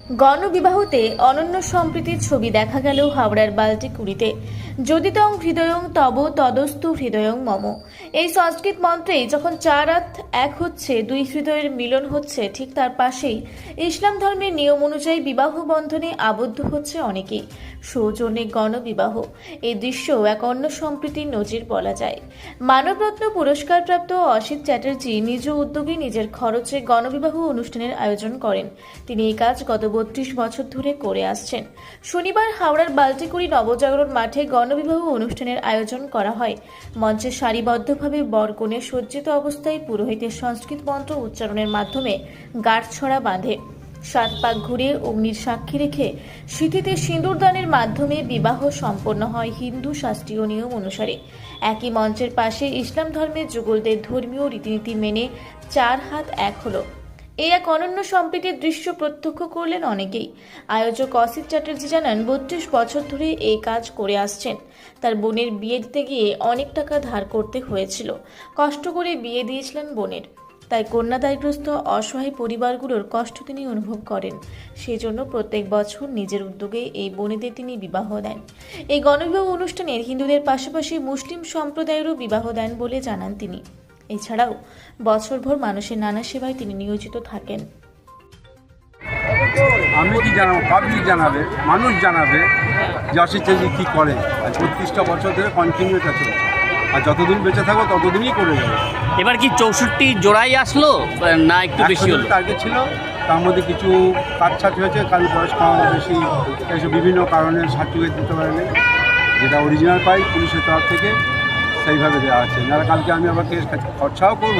গণবিবাহতে অনন্য সম্প্রীতির ছবি দেখা গেল হাওড়ার বাল্টিকুড়িতে যদিতং হৃদয়ং তব, তদস্তু হৃদয়ং মম। এই সংস্কৃত মন্ত্রেই যখন চার রাত এক হচ্ছে, দুই হৃদয়ের মিলন হচ্ছে, ঠিক তার পাশেই ইসলাম ধর্মের নিয়ম অনুযায়ী বিবাহ বন্ধনে আবদ্ধ হচ্ছে অনেকেই সৌজন্যে গণবিবাহ, এই দৃশ্য এক অন্য সম্প্রীতির নজির বলা যায়। মানবরত্ন পুরস্কারপ্রাপ্ত অসিত চ্যাটার্জি নিজ উদ্যোগে নিজের খরচে গণবিবাহ অনুষ্ঠানের আয়োজন করেন। তিনি এই কাজ গত বত্রিশ বছর ধরে করে আসছেন। শনিবার হাওড়ার বাল্টিকুড়ি নবজাগরণ মাঠে গণবিবাহ অনুষ্ঠানের আয়োজন করা হয়। মঞ্চে সারিবদ্ধভাবে বরকনে সজ্জিত অবস্থায় পুরোহিতের সংস্কৃত মন্ত্র উচ্চারণের মাধ্যমে গাঁটছড়া বাঁধে। সাত পাক ঘুরে অগ্নির সাক্ষী রেখে স্মৃতিতে সিঁদুরদানের মাধ্যমে বিবাহ সম্পন্ন হয় হিন্দু শাস্ত্রীয় নিয়ম অনুসারে। একই মঞ্চের পাশে ইসলাম ধর্মের যুগলদের ধর্মীয় রীতিনীতি মেনে চার হাত এক হলো। এই এক অনন্য সম্প্রীতির দৃশ্য প্রত্যক্ষ করলেন অনেকেই। আয়োজক অসিত চ্যাটার্জি জানান, বত্রিশ বছর ধরে এই কাজ করে আসছেন। তার বোনের বিয়ে দিতে গিয়ে অনেক টাকা ধার করতে হয়েছিল। কষ্ট করে বিয়ে দিয়েছিলেন বোনের। তাই কন্যাদায়গ্রস্ত অসহায় পরিবারগুলোর কষ্ট তিনি অনুভব করেন। সেই জন্য প্রত্যেক বছর নিজের উদ্যোগে এই বোনেদের তিনি বিবাহ দেন। এই গণবিবাহ অনুষ্ঠানের হিন্দুদের পাশাপাশি মুসলিম সম্প্রদায়েরও বিবাহ দেন বলে জানান তিনি। এছাড়াও বছরভর মানুষের নানা সেবায় তিনি নিয়োজিত থাকেন। আমি কি জানাব? পাবলিক জানাবে মানুষ জানাবে যে অসিত চ্যাটার্জি কী করে? আর বত্রিশটা বছর ধরে কন্টিনিউ এটা চলছে। আর যতদিন বেঁচে থাকব ততদিনই করে যাবে। এবার কি চৌষট্টি জোড়াই আসলো? না একটু বেশি হলো। টার্গেট ছিল তার মধ্যে কিছু কাটছাট হয়েছে কারণ বয়স কম বেশি এসব বিভিন্ন কারণে সার্টিফিকেট দিতে পারেনি যেটা অরিজিনাল পাই পুলিশের তরফ থেকে। সেইভাবে দেওয়া আছে না কালকে আমি আবার কেস খরচাও করব।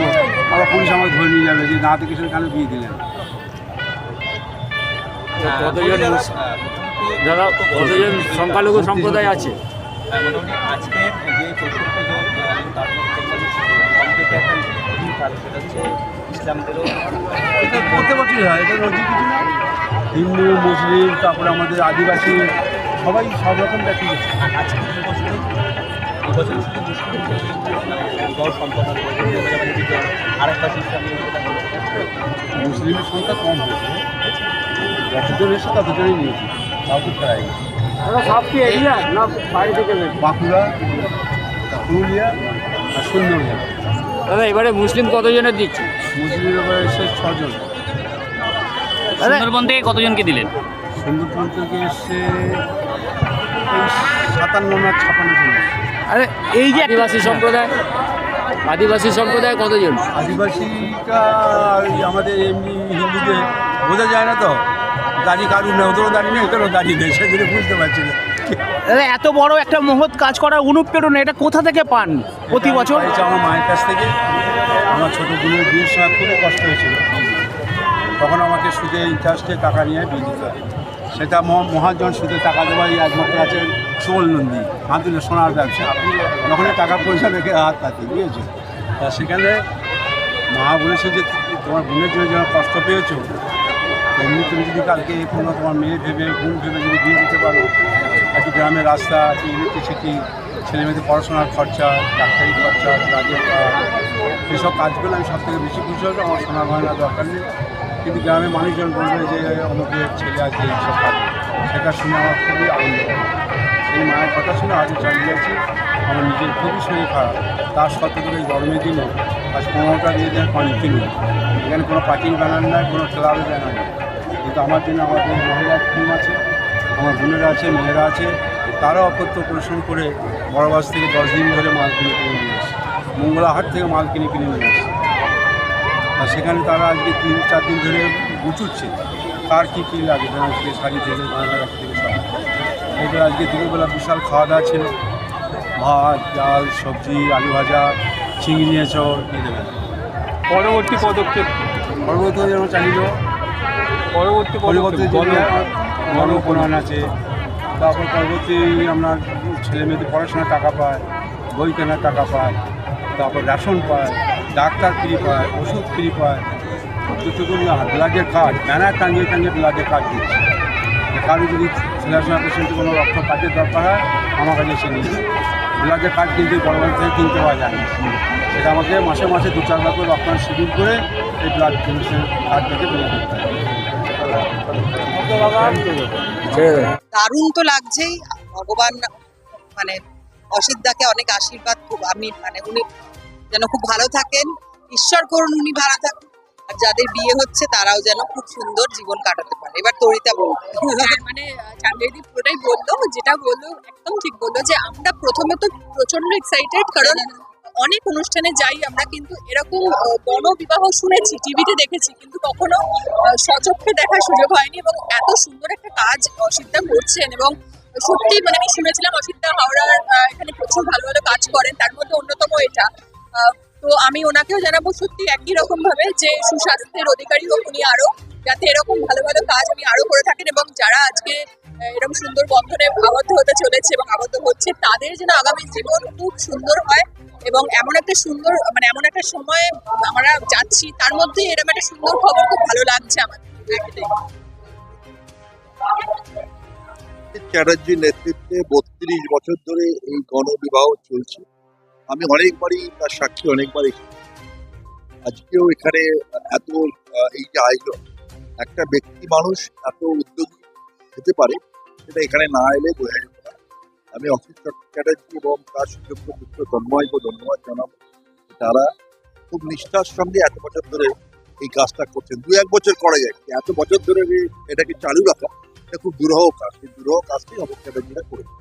আবার পুলিশ আমাকে ধরে নিয়ে যাবে যে না থেকে সেটা কেন বিয়ে দিলেন। কতজন যারা কতজন সংখ্যালঘু সম্প্রদায় আছে? হ্যাঁ, মোটামুটি আজকের যে চৌষট্টি জন তার মধ্যে কমপ্লিট একটা দিন কাল সেটা হচ্ছে ইসলামদেরও এটা প্রত্যেক বছরই হয় এটা নদী কিছু না। হিন্দু মুসলিম তারপরে আমাদের আদিবাসী সবাই সব রকম জাতি আছে। আজকে বছরে মুসলিম দল সম্পাদন আর একটা মুসলিমের সংখ্যা কম হয়েছে। যতজন এসে ততজনই নিয়েছি। কাউকে ওরা সব কি এরিয়া না বাইরে থেকে? বাঁকুড়া পুরুলিয়া আর সুন্দরবন। দাদা এবারে মুসলিম কতজনের দিচ্ছে? মুসলিমের এবার এসে ছজন। সুন্দরবন থেকে কতজনকে দিলেন? সুন্দরবন থেকে এসছে সাতান্ন না ছাপান্ন জন। আরে এই যে আদিবাসী সম্প্রদায়। আদিবাসী সম্প্রদায় কতজন? আদিবাসীটা ওই আমাদের এমনি হিন্দুদের বোঝা যায় না তো? দাড়ি কারুর নেই ওদেরও দাড়ি নেই এটারও দাড়ি নেই সেগুলো বুঝতে পারছি না। দাদা এত বড় একটা মহৎ কাজ করার অনুপ্রেরণা এটা কোথা থেকে পান প্রতি বছর? হয়েছে আমার মায়ের কাছ থেকে। আমার ছোটো বোনের বিয়ের সময় খুবই কষ্ট হয়েছিল। তখন আমাকে সুদে ইন্টারেস্টে টাকা নিয়ে বিয়ে দিতে সেটা মহা- মহাজন সুদে টাকা দেওয়াই একমাত্র আছে সুবল নন্দী হাতুলে সোনার ব্যবসা। যখনই টাকা পয়সা রেখে হাত পাতি, বুঝেছ? তা সেখানে মা বলেছে যে, তোমার বোনের জন্য যেন কষ্ট পেয়েছ এমনি তুমি যদি কালকে কোনো তোমার মেয়ে ভেবে, বোন ভেবে যদি বিয়ে দিতে পারো, একটু গ্রামের রাস্তা, একটু ইলেকট্রিসিটি ছেলে মেয়েদের পড়াশোনার খরচা, ডাক্তারি খরচা কাজের কাজ এসব কাজগুলো আমি সব থেকে বেশি খুশি হবে আমার সোনার গয়না দরকার নেই। কিন্তু গ্রামের মানুষজন বলবে যে আমাদের ছেলে আছে এইসব কাজ। সেটা শুনে আমার খুবই আনন্দ সেই মায়ের কথা শুনে আজও চালিয়ে আছি আমার নিজের খুবই শরীর খারাপ তার সত্ত্বেও এই গরমের দিনে আজ পনেরোটা দিয়ে দেয় কন্টিনিউ এখানে কোনো পার্কিং ব্যানার নাই, কোনো ক্লাবের ব্যানার নেই। কিন্তু আমার জন্য আমাদের মহিলা টিম আছে, আমার বোনেরা আছে, মেয়েরা আছে, তারাও অকথ্য পরিশ্রম করে বড়বাস থেকে দশ দিন ধরে মাল কিনে কিনে নিয়ে আসে। মঙ্গলাহাট থেকে মাল কিনে কিনে নিয়ে আসে। আর সেখানে তারা আজকে তিন, চার দিন ধরে গুছুচ্ছে কার কী কী লাগে? শাড়ি থেকে গয়না থেকে সব। এবার আজকে দুপুরবেলা বিশাল খাওয়া দাওয়া ছিল। ভাত ডাল সবজি আলু ভাজা চিংড়ি এঁচড় দিয়ে দেবেন পরবর্তী পদক্ষেপ পরবর্তী যেমন চালিয়ে পরবর্তী পরবর্তী গণপ্রণয়ন আছে তারপর পরবর্তী আপনার ছেলে মেয়েদের পড়াশোনার টাকা পায় বই কেনার টাকা পায় তারপর রেশন পায় ডাক্তার ফ্রি পায় ওষুধ ফ্রি পায়। না ব্লাডের কার্ড ব্যানার টাঙিয়ে টাঙিয়ে ব্লাডের কার্ড দিচ্ছে। কারও যদি ছেলেশোনা পেশেন্টের কোনো রক্ত কার্ডের দরকার হয় আমার কাছে এসে নিয়ে। ব্লাডের কার্ড কিন্তু বড় থেকে কিনতে পাওয়া যায় সেটা আমাকে মাসে মাসে দু চার বার করে রক্ত শিডিউল করে এই ব্লাড ডোনেশন কার্ড থেকে বেরিয়ে দিতে হয়। দারুণ তো লাগছেই। ভগবান মানে অসিদ্ধাকে অনেক আশীর্বাদ। খুব আমি মানে উনি যেন খুব ভালো থাকেন। ঈশ্বর করুন উনি ভালো থাকুন। আর যাদের বিয়ে হচ্ছে তারাও যেন খুব সুন্দর জীবন কাটাতে পারে। এবার তরিতা বল। মানে চান্দ্রদীপ পুরোটাই বলল, যেটা বলল একদম ঠিক বলল যে, আমরা প্রথমে তো প্রচণ্ড এক্সাইটেড কারণ অনেক অনুষ্ঠানে যাই আমরা কিন্তু এরকম গণবিবাহ শুনেছি, টিভিতে দেখেছি, কিন্তু কখনো সচক্ষে দেখার সুযোগ হয়নি এবং এত সুন্দর একটা কাজ অসিদ্ধা করছেন এবং সত্যি মানে আমি শুনেছিলাম অসিদ্ধা হাওড়ার এখানে প্রচুর ভালো ভালো কাজ করেন, তার মধ্যে অন্যতম এটা। তো আমি ওনাকেও জানাব সত্যি একই রকম ভাবে যে সুস্বাস্থ্যের অধিকারী হোক উনি আরও যাতে এরকম ভালো ভালো কাজ উনি আরও করে থাকেন এবং যারা আজকে এরকম সুন্দর বন্ধনে আবদ্ধ হতে চলেছে এবং আবদ্ধ হচ্ছে, তাদের যেন আগামী জীবন খুব সুন্দর হয় এবং এমন একটা সুন্দর মানে এমন একটা সময় আমরা যাচ্ছি, তার মধ্যে এরকম একটা সুন্দর খবর খুব ভালো লাগছে এটাই। চ্যাটার্জির নেতৃত্বে বত্রিশ বছর ধরে এই গণবিবাহ চলছে আমি অনেকবারই তার সাক্ষী অনেকবার আজকেও এখানে এত এই যে আয়োজন, একটা ব্যক্তি মানুষ এত উদ্যোগী হতে পারে, সেটা এখানে না এলে বোঝা যেত না। আমি অফিস চ্যাটার্জি এবং তার সুযোগ্য পুত্র তন্ময়কে ধন্যবাদ জানাব। তারা খুব নিষ্ঠার সঙ্গে এত বছর ধরে এই কাজটা করছেন। দু এক বছর করা যায়, এত বছর ধরে এটাকে চালু রাখা, এটা খুব দুরহ কাজ। সেই দুরহ কাজটি চ্যাটার্জিরা করেছে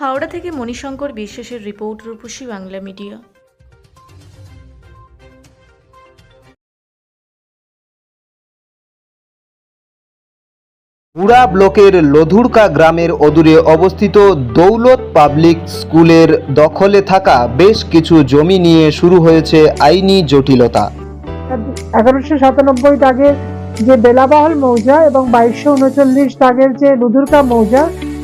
হাওড়া থেকে মণিশঙ্কর বিশ্বাসের রিপোর্ট রূপসী বাংলা মিডিয়া। পুরা ব্লকের লধুরকা গ্রামের অদূরে অবস্থিত দৌলত পাবলিক স্কুলের দখলে থাকা বেশ কিছু জমি নিয়ে শুরু হয়েছে আইনি জটিলতা। এগারোশো সাতানব্বই দাগের যে বেলাবহল মৌজা এবং বাইশশো উনচল্লিশ দাগের যে লুধুরকা মৌজা